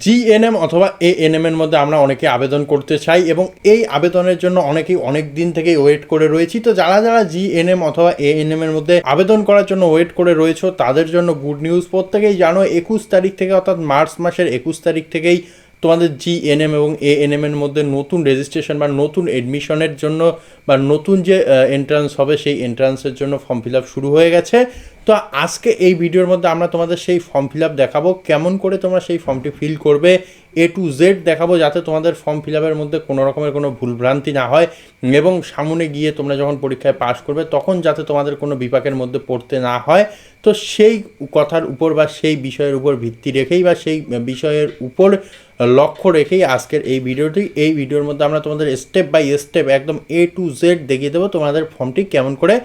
GNM অথবা ANM এর মধ্যে আমরা অনেকে আবেদন করতে চাই এবং এই আবেদনের জন্য অনেকেই অনেক দিন থেকে ওয়েট করে রয়েছি। তো যারা যারা জিএনএম অথবা এএনএম এর মধ্যে আবেদন করার জন্য ওয়েট করে রয়েছে, তাদের জন্য গুড নিউজ। প্রত্যেকেই জানো একুশ তারিখ থেকে অর্থাৎ মার্চ মাসের একুশ তারিখ থেকেই তোমাদের জিএনএম এবং এএনএম এর মধ্যে নতুন রেজিস্ট্রেশন বা নতুন এডমিশনের জন্য বা নতুন যে এন্ট্রান্স হবে সেই এন্ট্রান্সের জন্য ফর্ম ফিল আপ শুরু হয়ে গেছে। তো আজকে এই ভিডিওর মধ্যে আমরা তোমাদের সেই ফর্ম ফিল আপ দেখাবো, কেমন করে তোমরা সেই ফর্মটি ফিল করবে এ টু জেড দেখাবো যাতে তোমাদের ফর্ম ফিল আপের মধ্যে কোনো রকমের কোনো ভুলভ্রান্তি না হয় এবং সামনে গিয়ে তোমরা যখন পরীক্ষায় পাশ করবে তখন যাতে তোমাদের কোনো বিপাকের মধ্যে পড়তে না হয়। তো সেই কথার উপর বা সেই বিষয়ের উপর ভিত্তি রেখেই বা সেই বিষয়ের উপর লক্ষ্য রেখেই আজকের এই ভিডিওটি। এই ভিডিওর মধ্যে আমরা তোমাদের স্টেপ বাই স্টেপ একদম এ টু জেড দেখিয়ে দেবো তোমাদের ফর্মটি কেমন করে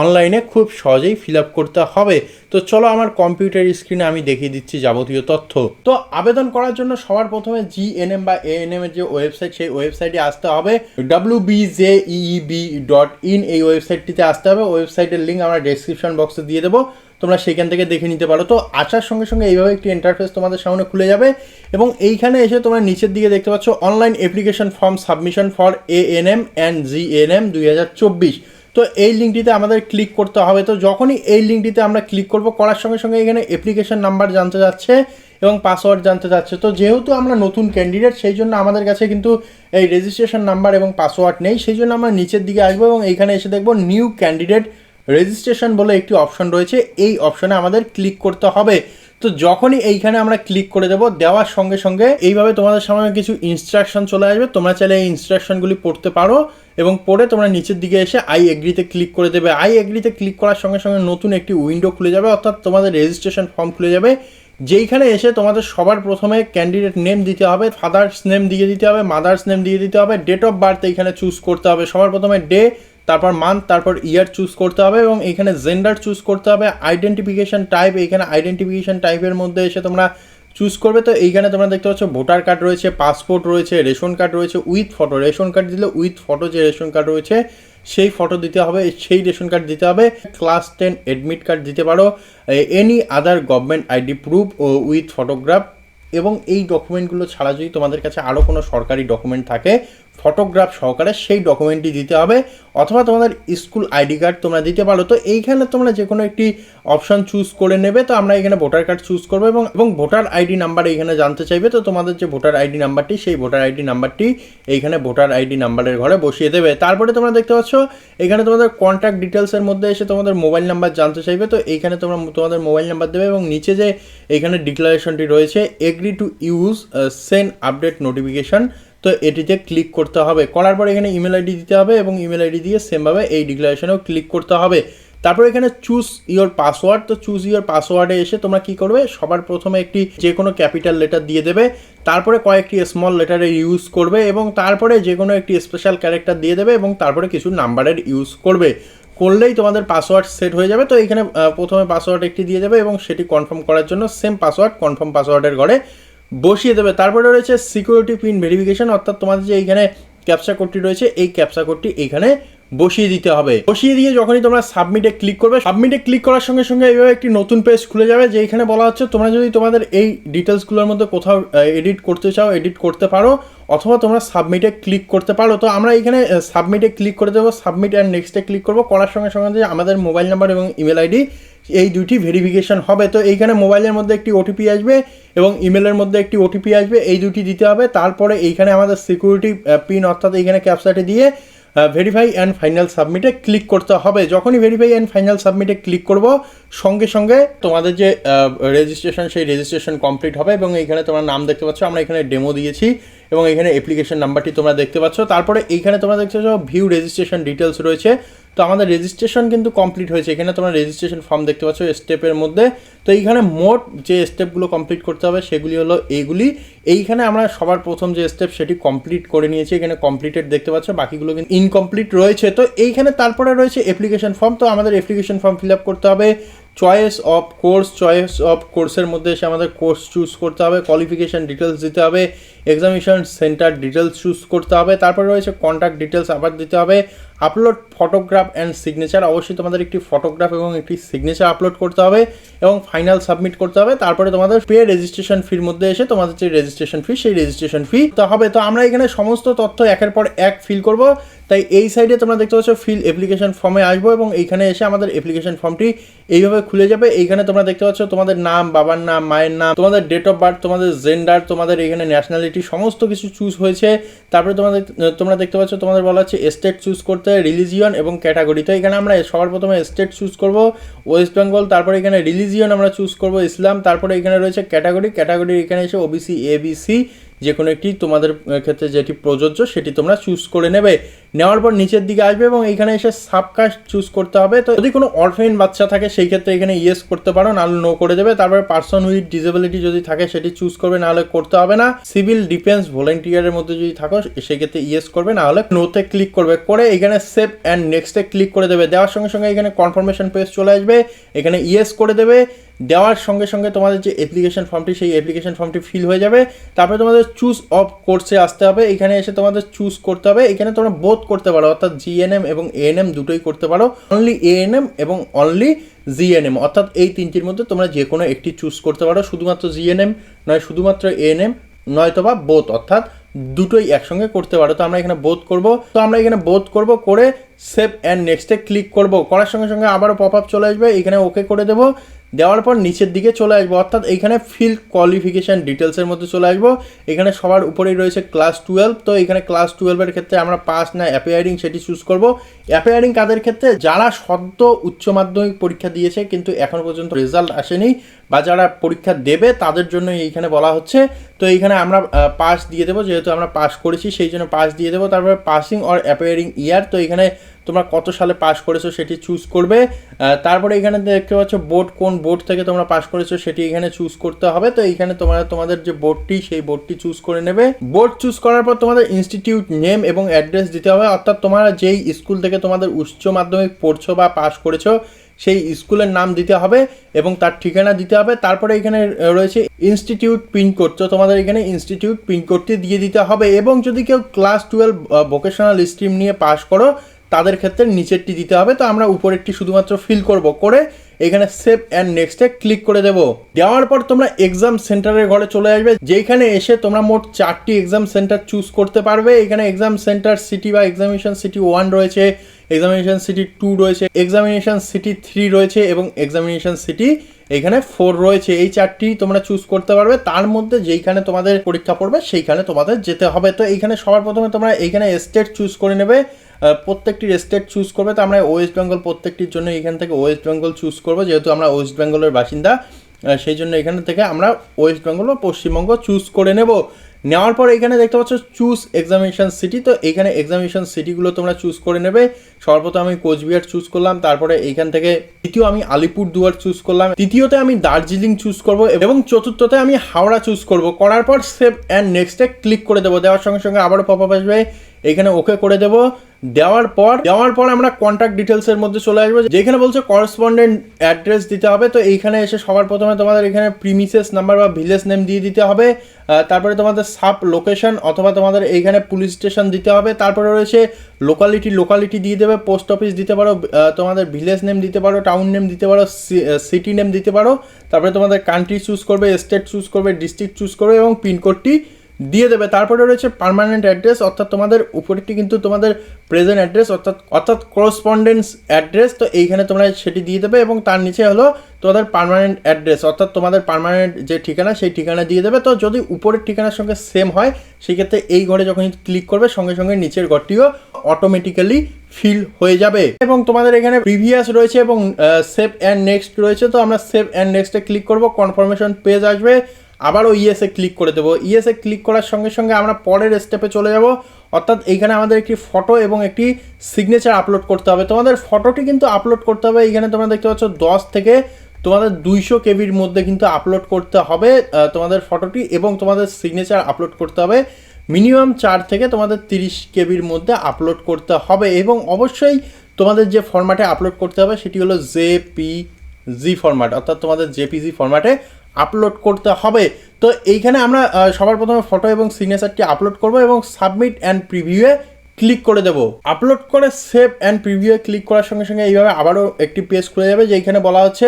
অনলাইনে খুব সহজেই ফিল আপ করতে হবে। তো চলো আমার কম্পিউটার স্ক্রিনে আমি দেখিয়ে দিচ্ছি যাবতীয় তথ্য। তো আবেদন করার জন্য সবার প্রথমে জিএনএম বা এএনএম এর যে ওয়েবসাইট সেই ওয়েবসাইটে আসতে হবে। ডাব্লিউ বি ডট ইন এই ওয়েবসাইটটিতে আসতে হবে। ওয়েবসাইটের লিঙ্ক আমরা ডেসক্রিপশন বক্সে দিয়ে দেবো। তোমরা সেখান থেকে দেখে নিতে পারো। তো আসার সঙ্গে সঙ্গে এইভাবে একটি ইন্টারফেস তোমাদের সামনে খুলে যাবে এবং এইখানে এসে তোমরা নিচের দিকে দেখতে পাচ্ছ online application form submission for A N M and G N M দুই হাজার চব্বিশ। তো এই লিঙ্কটিতে আমাদের ক্লিক করতে হবে। তো যখনই এই লিঙ্কটিতে আমরা ক্লিক করব, করার সঙ্গে সঙ্গে এখানে অ্যাপ্লিকেশন নাম্বার জানতে যাচ্ছে এবং পাসওয়ার্ড জানতে যাচ্ছে। তো যেহেতু আমরা নতুন ক্যান্ডিডেট সেই জন্য আমাদের কাছে কিন্তু এই রেজিস্ট্রেশন নাম্বার এবং পাসওয়ার্ড নেই। সেই জন্য আমরা নিচের দিকে আসব এবং এইখানে এসে দেখব নিউ ক্যান্ডিডেট রেজিস্ট্রেশন বলে একটি অপশন রয়েছে, এই অপশনে আমাদের ক্লিক করতে হবে। তো যখনই এইখানে আমরা ক্লিক করে দেবো, দেওয়ার সঙ্গে সঙ্গে এইভাবে তোমাদের সামনে কিছু ইনস্ট্রাকশন চলে আসবে। তোমরা চাইলে এই ইনস্ট্রাকশনগুলি পড়তে পারো এবং পড়ে তোমরা নিচের দিকে এসে আই এগ্রিতে ক্লিক করে দেবে। আই এগ্রিতে ক্লিক করার সঙ্গে সঙ্গে নতুন একটি উইন্ডো খুলে যাবে, অর্থাৎ তোমাদের রেজিস্ট্রেশন ফর্ম খুলে যাবে, যেইখানে এসে তোমাদের সবার প্রথমে ক্যান্ডিডেট নেম দিতে হবে ফাদার্স নেম দিয়ে দিতে হবে মাদার্স নেম দিয়ে দিতে হবে ডেট অফ বার্থ এইখানে চুজ করতে হবে। সবার প্রথমে ডে তারপর মান্থ তারপর ইয়ার চুজ করতে হবে এবং এখানে জেন্ডার চুজ করতে হবে। আইডেন্টিফিকেশন টাইপ এইখানে আইডেন্টিফিকেশন টাইপের মধ্যে এসে তোমরা চুজ করবে। তো এইখানে তোমরা দেখতে পাচ্ছ ভোটার কার্ড রয়েছে পাসপোর্ট রয়েছে, রেশন কার্ড রয়েছে উইথ ফটো রেশন কার্ড দিলে উইথ ফটো যে রেশন কার্ড রয়েছে, সেই ফটো দিতে হবে, সেই রেশন কার্ড দিতে হবে। ক্লাস টেন অ্যাডমিট কার্ড দিতে পারো। Any other government ID proof O with photograph এবং এই ডকুমেন্টগুলো ছাড়া যদি তোমাদের কাছে আরও কোনো সরকারি ডকুমেন্ট থাকে ফটোগ্রাফ সহকারে সেই ডকুমেন্টটি দিতে হবে, অথবা তোমাদের স্কুল আইডি কার্ড তোমরা দিতে পারো। তো এইখানে তোমরা যে কোনো একটি অপশান চুজ করে নেবে, তো আমরা এখানে ভোটার কার্ড চুজ করব এবং এবং ভোটার আইডি নাম্বার এইখানে জানতে চাইবে, তো তোমাদের যে ভোটার আইডি নাম্বারটি সেই ভোটার আইডি নাম্বারটি এইখানে ভোটার আইডি নাম্বারের ঘরে বসিয়ে দেবে। তারপরে তোমরা দেখতে পাচ্ছ, এখানে তোমাদের কন্ট্যাক্ট ডিটেলসের মধ্যে এসে তোমাদের মোবাইল নাম্বার জানতে চাইবে, তো এইখানে তোমরা তোমাদের মোবাইল নাম্বার দেবে এবং নিচে যে এইখানে ডিক্লারেশনটি রয়েছে agree to use send update notification তো এটিতে ক্লিক করতে হবে। করার পর এখানে ইমেল আইডি দিতে হবে এবং ইমেল আইডি দিয়ে সেমভাবে এই ডিক্লারেশনেও ক্লিক করতে হবে। তারপর এখানে চুজ ইওর পাসওয়ার্ড তো চুজ ইওর পাসওয়ার্ডে এসে তোমরা কি করবে? সবার প্রথমে একটি যে কোনো ক্যাপিটাল লেটার দিয়ে দেবে। তারপরে কয়েকটি স্মল লেটারের ইউজ করবে এবং তারপরে যে কোনো একটি স্পেশাল ক্যারেক্টার দিয়ে দেবে এবং তারপরে কিছু নাম্বারের ইউজ করবে। করলেই তোমাদের পাসওয়ার্ড সেট হয়ে যাবে। তো এখানে প্রথমে পাসওয়ার্ড একটি দিয়ে দেবে এবং সেটি কনফার্ম করার জন্য সেম পাসওয়ার্ড কনফার্ম পাসওয়ার্ডের ঘরে বসিয়ে দেবে। তারপরে রয়েছে সিকিউরিটি পিন ভেরিফিকেশন অর্থাৎ তোমাদের যে এইখানে ক্যাপসা কোডটি রয়েছে, এই ক্যাপসা কোডটি এইখানে বসিয়ে দিতে হবে। বসিয়ে দিয়ে যখনই তোমরা সাবমিটে ক্লিক করবে সাবমিটে ক্লিক করার সঙ্গে সঙ্গে এইভাবে একটি নতুন পেজ খুলে যাবে, যে এখানে বলা হচ্ছে তোমরা যদি তোমাদের এই ডিটেলসগুলোর মধ্যে কোথাও এডিট করতে চাও এডিট করতে পারো অথবা তোমরা সাবমিটে ক্লিক করতে পারো। তো আমরা এখানে সাবমিটে ক্লিক করে দেবো সাবমিট অ্যান্ড নেক্সটে ক্লিক করব। করার সঙ্গে সঙ্গে যে আমাদের মোবাইল নাম্বার এবং ইমেল আইডি এই দুটি ভেরিফিকেশন হবে। তো এইখানে মোবাইলের মধ্যে একটি ওটিপি আসবে এবং ইমেলের মধ্যে একটি ওটিপি আসবে। এই দুটি দিতে হবে। তারপরে এইখানে আমাদের সিকিউরিটি পিন অর্থাৎ এইখানে ক্যাপসাটি দিয়ে ভেরিফাই অ্যান্ড ফাইনাল সাবমিটে ক্লিক করতে হবে। যখনই ভেরিফাই অ্যান্ড ফাইনাল সাবমিটে ক্লিক করব, সঙ্গে সঙ্গে তোমাদের যে রেজিস্ট্রেশন সেই রেজিস্ট্রেশন কমপ্লিট হবে এবং এইখানে তোমার নাম দেখতে পাচ্ছ। আমরা এখানে ডেমো দিয়েছি এবং এখানে অ্যাপ্লিকেশন নাম্বারটি তোমরা দেখতে পাচ্ছ। তারপরে এইখানে তোমরা দেখতে পাচ্ছ ভিউ রেজিস্ট্রেশন ডিটেলস রয়েছে। তো আমাদের রেজিস্ট্রেশন কিন্তু কমপ্লিট হয়েছে। এখানে তোমরা রেজিস্ট্রেশন ফর্ম দেখতে পাচ্ছ স্টেপের মধ্যে। তো এইখানে মোট যে স্টেপগুলো কমপ্লিট করতে হবে, সেগুলি হলো এইগুলি এইখানে আমরা সবার প্রথম যে স্টেপ সেটি কমপ্লিট করে নিয়েছি। এখানে কমপ্লিটেড দেখতে পাচ্ছ, বাকিগুলো কিন্তু ইনকমপ্লিট রয়েছে। তো এইখানে তারপরে রয়েছে অ্যাপ্লিকেশন ফর্ম তো আমাদের অ্যাপ্লিকেশন ফর্ম ফিল আপ করতে হবে। Choice of course choice of কোর্সের মধ্যে এসে আমাদের কোর্স চুজ করতে হবে কোয়ালিফিকেশান ডিটেলস দিতে হবে এক্সামিনেশন সেন্টার ডিটেলস চুজ করতে হবে, তারপরে রয়েছে কন্ট্যাক্ট ডিটেলস আবার দিতে হবে আপলোড ফটোগ্রাফ অ্যান্ড সিগনেচার অবশ্যই তোমাদের একটি ফটোগ্রাফ এবং একটি সিগনেচার আপলোড করতে হবে এবং ফাইনাল সাবমিট করতে হবে, তারপরে তোমাদের পে রেজিস্ট্রেশন ফির মধ্যে এসে তোমাদের যে রেজিস্ট্রেশন ফি সেই রেজিস্ট্রেশন ফি তো হবে। তো আমরা এখানে সমস্ত তথ্য একের পর এক ফিল করব, তাই এই সাইডে তোমরা দেখতে পাচ্ছ ফিল অ্যাপ্লিকেশন ফর্মে আসব এবং এইখানে এসে আমাদের অ্যাপ্লিকেশন ফর্মটি এইভাবে খুলে যাবে। এইখানে তোমরা দেখতে পাচ্ছ তোমাদের নাম, বাবার নাম, মায়ের নাম, তোমাদের ডেট অফ বার্থ তোমাদের জেন্ডার তোমাদের এখানে ন্যাশনালিটি সমস্ত কিছু চুজ হয়েছে। তারপরে তোমাদের, তোমরা দেখতে পাচ্ছ তোমাদের বলা হচ্ছে স্টেট চুজ করতে রিলিজিয়ন এবং ক্যাটাগরি তো এখানে আমরা সবার প্রথমে স্টেট চুজ করব ওয়েস্ট বেঙ্গল তারপরে এখানে রিলিজিয়ন আমরা চুজ করব ইসলাম তারপরে এখানে রয়েছে ক্যাটাগরি ক্যাটাগরি এখানে এসে ওবিসি এবিসি যে কোনো একটি তোমাদের ক্ষেত্রে যেটি প্রযোজ্য, সেটি তোমরা চুজ করে নেবে। নেওয়ার পর নিচের দিকে আসবে এবং এখানে এসে সাবকাস্ট চুজ করতে হবে। তো যদি কোনো অরফেন বাচ্চা থাকে, সেই ক্ষেত্রে এখানে ইয়েস করতে পারো, নাহলে নো করে দেবে। তারপরে পার্সন উইথ ডিসেবিলিটি যদি থাকে, সেটি চুজ করবে, নাহলে করতে হবে না। সিভিল ডিফেন্স ভলেন্টিয়ারের মধ্যে যদি থাকো সেক্ষেত্রে ইয়েস করবে, নাহলে নোতে ক্লিক করবে। করে এখানে সেভ অ্যান্ড নেক্সটে ক্লিক করে দেবে। দেওয়ার সঙ্গে সঙ্গে এখানে কনফার্মেশন পেজ চলে আসবে। এখানে ইয়েস করে দেবে। দেওয়ার সঙ্গে সঙ্গে তোমাদের যে অ্যাপ্লিকেশন ফর্মটি সেই অ্যাপ্লিকেশন ফর্মটি ফিল হয়ে যাবে। তারপরে তোমাদের চুজ অফ কোর্সে আসতে হবে। এখানে এসে তোমাদের চুজ করতে হবে। এখানে তোমরা বোধ করতে পারো, অর্থাৎ জিএনএম এবং এএনএম দুটোই করতে পারো। অনলি এএনএম এবং অনলি জিএনএম অর্থাৎ এই তিনটির মধ্যে তোমরা যে কোনো একটি চুজ করতে পারো। শুধুমাত্র জিএনএম নয়, শুধুমাত্র এএনএম নয়তোবা বোথ অর্থাৎ দুটোই একসঙ্গে করতে পারো। তো আমরা এখানে বোধ করব। তো আমরা এখানে বোধ করব করে সেভ অ্যান্ড নেক্সটে ক্লিক করব। করার সঙ্গে সঙ্গে আবারও পপ আপ চলে আসবে। এখানে ওকে করে দেবো। দেওয়ার পর নিচের দিকে চলে আসব। অর্থাৎ এখানে ফিল্ড কোয়ালিফিকেশান ডিটেলসের মধ্যে চলে আসব। এখানে সবার উপরেই রয়েছে ক্লাস টুয়েলভ তো এখানে ক্লাস টুয়েলভের ক্ষেত্রে আমরা পাস না অ্যাপিয়ারিং সেটি চুজ করব। অ্যাপিয়ারিং কাদের ক্ষেত্রে? যারা সদ্য উচ্চ মাধ্যমিক পরীক্ষা দিয়েছে, কিন্তু এখনও পর্যন্ত রেজাল্ট আসেনি বা যারা পরীক্ষা দেবে, তাদের জন্য এইখানে বলা হচ্ছে। তো এইখানে আমরা পাস দিয়ে দেবো। যেহেতু আমরা পাস করেছি, সেই জন্য পাস দিয়ে দেবো। তারপরে পাসিং অর অ্যাপিয়ারিং ইয়ার তো এখানে তোমরা কত সালে পাস করেছ সেটি চুজ করবে। তারপরে এখানে দেখতে পাচ্ছ বোর্ড কোন বোর্ড থেকে তোমরা পাস করেছ সেটি এখানে চুজ করতে হবে। তো এইখানে তোমরা, তোমাদের যে বোর্ডটি সেই বোর্ডটি চুজ করে নেবে। বোর্ড চুজ করার পর তোমাদের ইনস্টিটিউট নেম এবং অ্যাড্রেস দিতে হবে। অর্থাৎ তোমরা যেই স্কুল থেকে তোমাদের উচ্চ মাধ্যমিক পড়ছো বা পাস করেছ, সেই স্কুলের নাম দিতে হবে এবং তার ঠিকানা দিতে হবে। তারপরে এখানে রয়েছে ইনস্টিটিউট পিনকোড তো তোমাদের এখানে ইনস্টিটিউট পিনকোডটি দিয়ে দিতে হবে এবং যদি কেউ ক্লাস টুয়েলভ ভোকেশনাল স্ট্রিম নিয়ে পাস করো তাদের ক্ষেত্রে নিচেরটি দিতে হবে। তো আমরা উপরেরটি শুধুমাত্র ফিল করব। করে এখানে সেভ অ্যান্ড নেক্সটে ক্লিক করে দেব। দেওয়ার পর তোমরা এক্সাম সেন্টারের ঘরে চলে আসবে। যেখানে এসে তোমরা মোট চারটি এক্সাম সেন্টার চুজ করতে পারবে। এখানে এক্সাম সেন্টার সিটি বা এক্সামিনেশন সিটি ওয়ান রয়েছে এক্সামিনেশন সিটি টু রয়েছে এক্সামিনেশন সিটি থ্রি রয়েছে এবং এক্সামিনেশন সিটি এখানে ফোর রয়েছে। এই চারটি তোমরা চুজ করতে পারবে। তার মধ্যে যেইখানে তোমাদের পরীক্ষা পড়বে সেইখানে তোমাদের যেতে হবে। তো এইখানে সবার প্রথমে তোমরা এইখানে স্টেট চুজ করে নেবে। প্রত্যেকটি স্টেট চুজ করবে, তো আমরা ওয়েস্ট বেঙ্গল প্রত্যেকটির জন্য এখান থেকে ওয়েস্ট বেঙ্গল চুজ করব, যেহেতু আমরা ওয়েস্ট বেঙ্গলের বাসিন্দা সেই জন্য এখান থেকে আমরা ওয়েস্ট বেঙ্গল বা পশ্চিমবঙ্গ চুজ করে নেব। নেওয়ার পর এখানে দেখতে পাচ্ছ চুজ এক্সামিনেশন সিটি তো এখানে এক্সামিনেশন সিটিগুলো তোমরা চুজ করে নেবে। সর্বপ্রথম আমি কোচবিহার চুজ করলাম, তারপরে এইখান থেকে দ্বিতীয় আমি আলিপুর দুয়ার চুজ করলাম, তৃতীয়তে আমি দার্জিলিং চুজ করব, এবং চতুর্থতে আমি হাওড়া চুজ করব। করার পর সেভ অ্যান্ড নেক্সটে ক্লিক করে দেবো, দেওয়ার সঙ্গে সঙ্গে আবারও পপ আপ আসবে, এখানে ওকে করে দেবো। দেওয়ার পর দেওয়ার পর আমরা কন্ট্যাক্ট ডিটেলসের মধ্যে চলে আসব। যেখানে বলছে করসপন্ডেন্ট অ্যাড্রেস দিতে হবে। তো এইখানে এসে সবার প্রথমে তোমাদের এখানে প্রিমিসেস নাম্বার বা ভিলেজ নেম দিয়ে দিতে হবে। তারপরে তোমাদের সাব লোকেশন অথবা তোমাদের এইখানে পুলিশ স্টেশন দিতে হবে। তারপরে রয়েছে লোকালিটি লোকালিটি দিয়ে দেবে পোস্ট অফিস দিতে পারো তোমাদের ভিলেজ নেম দিতে পারো টাউন নেম দিতে পারো সিটি নেম দিতে পারো। তারপরে তোমাদের কান্ট্রি চুজ করবে স্টেট চুজ করবে ডিস্ট্রিক্ট চুজ করবে এবং পিনকোডটি দিয়ে দেবে। তারপরে রয়েছে পারমানেন্ট অ্যাড্রেস অর্থাৎ তোমাদের উপরেরটি কিন্তু তোমাদের প্রেজেন্ট অ্যাড্রেস অর্থাৎ অর্থাৎ করসপন্ডেন্স অ্যাড্রেস তো এইখানে তোমরা সেটি দিয়ে দেবে এবং তার নিচে হলো তোমাদের পারমানেন্ট অ্যাড্রেস অর্থাৎ তোমাদের পারমানেন্ট যে ঠিকানা, সেই ঠিকানা দিয়ে দেবে। তো যদি উপরের ঠিকানার সঙ্গে সেম হয় সেক্ষেত্রে এই ঘরে যখন ক্লিক করবে, সঙ্গে সঙ্গে নিচের ঘরটিও অটোমেটিক্যালি ফিল হয়ে যাবে। এবং তোমাদের এখানে প্রিভিয়াস রয়েছে এবং সেভ অ্যান্ড নেক্সট রয়েছে। তো আমরা সেভ অ্যান্ড নেক্সটে ক্লিক করব কনফার্মেশন পেজ আসবে। আবারও ইএসএ ক্লিক করে দেবো। ইএসএ ক্লিক করার সঙ্গে সঙ্গে আমরা পরের স্টেপে চলে যাব। অর্থাৎ এইখানে আমাদের একটি ফটো এবং একটি সিগনেচার আপলোড করতে হবে। তোমাদের ফটোটি কিন্তু আপলোড করতে হবে। এইখানে তোমরা দেখতে পাচ্ছ দশ থেকে তোমাদের দুইশো কেবির মধ্যে কিন্তু আপলোড করতে হবে তোমাদের ফটোটি এবং তোমাদের সিগনেচার আপলোড করতে হবে। মিনিমাম চার থেকে তোমাদের তিরিশ কেবির মধ্যে আপলোড করতে হবে এবং অবশ্যই তোমাদের যে ফরম্যাটে আপলোড করতে হবে সেটি হলো জেপি জি ফরম্যাট অর্থাৎ তোমাদের জেপিজি ফরম্যাটে আপলোড করতে হবে। তো এইখানে আমরা সবার প্রথমে ফটো এবং সিগনেচারটি আপলোড করব এবং সাবমিট অ্যান্ড প্রিভিউয়ে ক্লিক করে দেবো। আপলোড করে সেভ অ্যান্ড প্রিভিউয়ে ক্লিক করার সঙ্গে সঙ্গে এইভাবে আবারও একটি পেজ খুলে যাবে যেখানে বলা হচ্ছে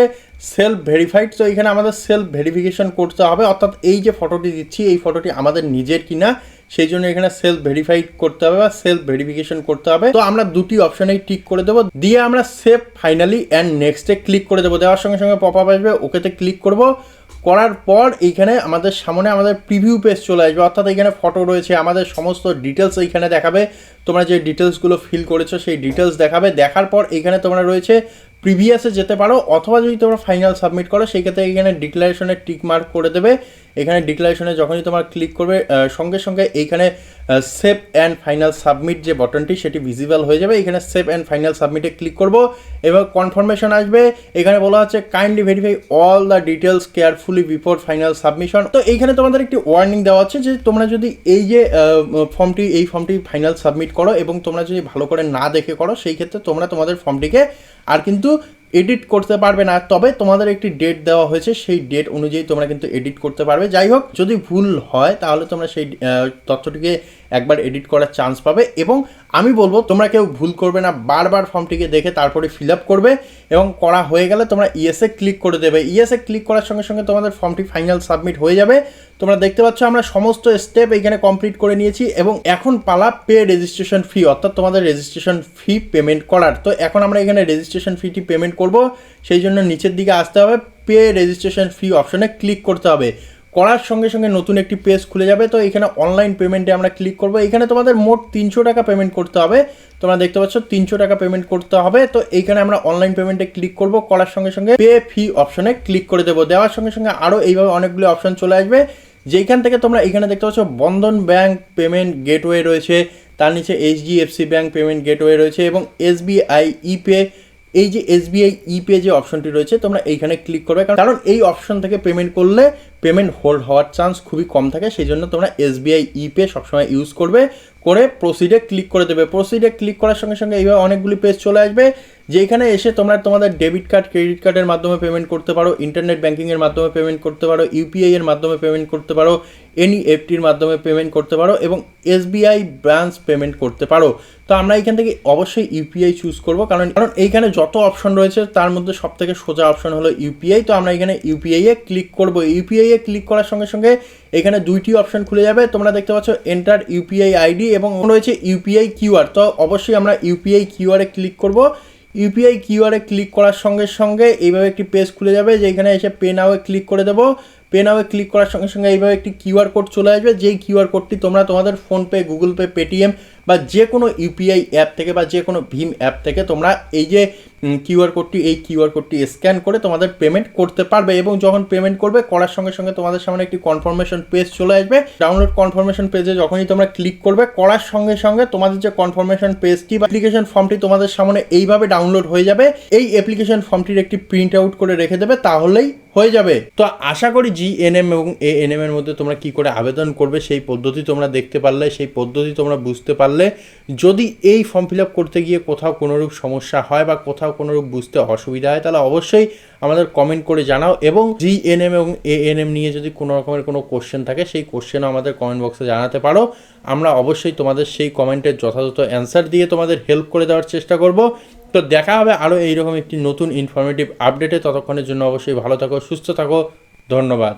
সেলফ ভেরিফাইড তো এইখানে আমাদের সেলফ ভেরিফিকেশন করতে হবে, অর্থাৎ এই যে ফটোটি দিচ্ছি, এই ফটোটি আমাদের নিজের কিনা, সেই জন্য এখানে সেলফ ভেরিফাইড করতে হবে বা সেলফ ভেরিফিকেশন করতে হবে। তো আমরা দুটি অপশনেই টিক করে দেবো, দিয়ে আমরা সেভ ফাইনালি অ্যান্ড নেক্সটে ক্লিক করে দেবো। দেওয়ার সঙ্গে সঙ্গে পপ আপ আসবে, ওকেতে ক্লিক করব। করার পর এইখানে আমাদের সামনে আমাদের প্রিভিউ পেজ চলে আসবে। অর্থাৎ এখানে ফটো রয়েছে, আমাদের সমস্ত ডিটেলস এইখানে দেখাবে। তোমরা যে ডিটেলসগুলো ফিল করেছ সেই ডিটেলস দেখাবে। দেখার পর এখানে তোমরা রয়েছে প্রিভিয়াসে যেতে পারো, অথবা যদি তোমরা ফাইনাল সাবমিট করো, সেই ক্ষেত্রে এখানে ডিক্লারেশনের টিক মার্ক করে দেবে। এখানে ডিক্লারেশনে যখনই তোমার ক্লিক করবে সঙ্গে সঙ্গে এইখানে সেভ অ্যান্ড ফাইনাল সাবমিট যে বটনটি সেটি ভিজিবল হয়ে যাবে। এখানে সেভ অ্যান্ড ফাইনাল সাবমিটে ক্লিক করব এবং কনফার্মেশন আসবে। এখানে বলা হচ্ছে kindly verify all the details carefully before final submission তো এইখানে তোমাদের একটি ওয়ার্নিং দেওয়া হচ্ছে যে তোমরা যদি এই যে ফর্মটি এই ফর্মটি ফাইনাল সাবমিট করো এবং তোমরা যদি ভালো করে না দেখে করো, সেই ক্ষেত্রে তোমরা তোমাদের ফর্মটিকে আর কিন্তু এডিট করতে পারবে না। তবে তোমাদের একটি ডেট দেওয়া হয়েছে, সেই ডেট অনুযায়ী তোমরা কিন্তু এডিট করতে পারবে। যাই হোক, যদি ভুল হয়, তাহলে তোমরা সেই তথ্যটিকে একবার এডিট করার চান্স পাবে এবং আমি বলব, তোমরা কেউ ভুল করবে না, বারবার ফর্মটিকে দেখে তারপরে ফিল আপ করবে এবং করা হয়ে গেলে তোমরা ইএসএ ক্লিক করে দেবে। ইএসএ ক্লিক করার সঙ্গে সঙ্গে তোমাদের ফর্মটি ফাইনাল সাবমিট হয়ে যাবে। তোমরা দেখতে পাচ্ছ আমরা সমস্ত স্টেপ এখানে কমপ্লিট করে নিয়েছি এবং এখন পালা পে রেজিস্ট্রেশন ফি অর্থাৎ তোমাদের রেজিস্ট্রেশন ফি পেমেন্ট করার। তো এখন আমরা এখানে রেজিস্ট্রেশন ফিটি পেমেন্ট করব, সেই জন্য নিচের দিকে আসতে হবে পে রেজিস্ট্রেশন ফি অপশনে ক্লিক করতে হবে। করার সঙ্গে সঙ্গে নতুন একটি পেজ খুলে যাবে। তো এখানে অনলাইন পেমেন্টে আমরা ক্লিক করব। এখানে তোমাদের মোট তিনশো টাকা পেমেন্ট করতে হবে। তোমরা দেখতে পাচ্ছ তিনশো টাকা পেমেন্ট করতে হবে। তো এইখানে আমরা অনলাইন পেমেন্টে ক্লিক করব। করার সঙ্গে সঙ্গে পে ফি অপশনে ক্লিক করে দেবো। দেওয়ার সঙ্গে সঙ্গে আরও এইভাবে অনেকগুলো অপশন চলে আসবে। যেইখান থেকে তোমরা এখানে দেখতে পাচ্ছ বন্ধন ব্যাংক পেমেন্ট গেটওয়ে রয়েছে। তার নিচে এইচডিএফসি ব্যাংক পেমেন্ট গেটওয়ে রয়েছে এবং এসবিআই ইপে এই যে এসবিআই ইপে যে অপশনটি রয়েছে, তোমরা এইখানে ক্লিক করবে। কারণ- এই অপশন থেকে পেমেন্ট করলে পেমেন্ট হোল্ড হওয়ার চান্স খুবই কম থাকে সেই জন্য তোমরা এসবিআই ইপে সবসময় ইউজ করবে। করে প্রসিডে ক্লিক করে দেবে। প্রসিডে ক্লিক করার সঙ্গে সঙ্গে এইভাবে অনেকগুলি পেজ চলে আসবে। যেখানে এসে তোমরা তোমাদের ডেবিট কার্ড ক্রেডিট কার্ডের মাধ্যমে পেমেন্ট করতে পারো ইন্টারনেট ব্যাঙ্কিংয়ের মাধ্যমে পেমেন্ট করতে পারো ইউপিআই এর মাধ্যমে পেমেন্ট করতে পারো এনইএফটির মাধ্যমে পেমেন্ট করতে পারো এবং এসবিআই ব্রাঞ্চ পেমেন্ট করতে পারো। তো আমরা এখান থেকে অবশ্যই ইউপিআই চুজ করব, কারণ কারণ এইখানে যত অপশন রয়েছে, তার মধ্যে সব থেকে সোজা অপশন হলো ইউপিআই তো আমরা এখানে ইউপিআই এ ক্লিক করব। ইউপিআই এ ক্লিক করার সঙ্গে সঙ্গে এখানে দুইটি অপশন খুলে যাবে। তোমরা দেখতে পাচ্ছ এন্টার ইউপিআই আইডি এবং রয়েছে ইউপিআই কিউআর তো অবশ্যই আমরা ইউপিআই কিউআর ক্লিক করব। ইউপিআই কিউআরে ক্লিক করার সঙ্গে সঙ্গে এইভাবে একটি পেজ খুলে যাবে, যেখানে এসে পে নাওয়ে ক্লিক করে দেবো। পে নাওয়ে ক্লিক করার সঙ্গে সঙ্গে এইভাবে একটি কিউআর কোড চলে আসবে। যেই কিউআর কোডটি তোমরা তোমাদের ফোনপে গুগল পে পেটিএম বা যে কোনো ইউপিআই অ্যাপ থেকে বা যে কোনো ভিম অ্যাপ থেকে তোমরা এই যে কিউআর কোডটি, এই কিউআর কোডটি স্ক্যান করে তোমাদের পেমেন্ট করতে পারবে এবং যখন পেমেন্ট করবে, করার সঙ্গে সঙ্গে তোমাদের সামনে একটি কনফার্মেশন পেজ চলে আসবে। ডাউনলোড কনফার্মেশন পেজে যখনই তোমরা ক্লিক করবে, করার সঙ্গে সঙ্গে তোমাদের যে কনফার্মেশন পেজটি বা অ্যাপ্লিকেশন ফর্মটি তোমাদের সামনে এইভাবে ডাউনলোড হয়ে যাবে, এই অ্যাপ্লিকেশন ফর্মটির একটি প্রিন্ট আউট করে রেখে দেবে, তাহলেই হয়ে যাবে। তো আশা করি জিএনএম এবং এএনএম এর মধ্যে তোমরা কি করে আবেদন করবে, সেই পদ্ধতি তোমরা দেখতে পারলে, সেই পদ্ধতি তোমরা বুঝতে পারলে। যদি এই ফর্ম ফিল আপ করতে গিয়ে কোথাও কোনোরূপ সমস্যা হয় বা কোথাও কোনোরূপ বুঝতে অসুবিধা হয়, তাহলে অবশ্যই আমাদের কমেন্ট করে জানাও এবং জিএনএম এবং এএনএম নিয়ে যদি কোনো রকমের কোনো কোশ্চেন থাকে, সেই কোশ্চেনও আমাদের কমেন্ট বক্সে জানাতে পারো। আমরা অবশ্যই তোমাদের সেই কমেন্টের যথাযথ অ্যান্সার দিয়ে তোমাদের হেল্প করে দেওয়ার চেষ্টা করব। তো দেখা হবে আরও এইরকম একটি নতুন ইনফরমেটিভ আপডেটে ততক্ষণের জন্য অবশ্যই ভালো থাকো, সুস্থ থাকো। ধন্যবাদ।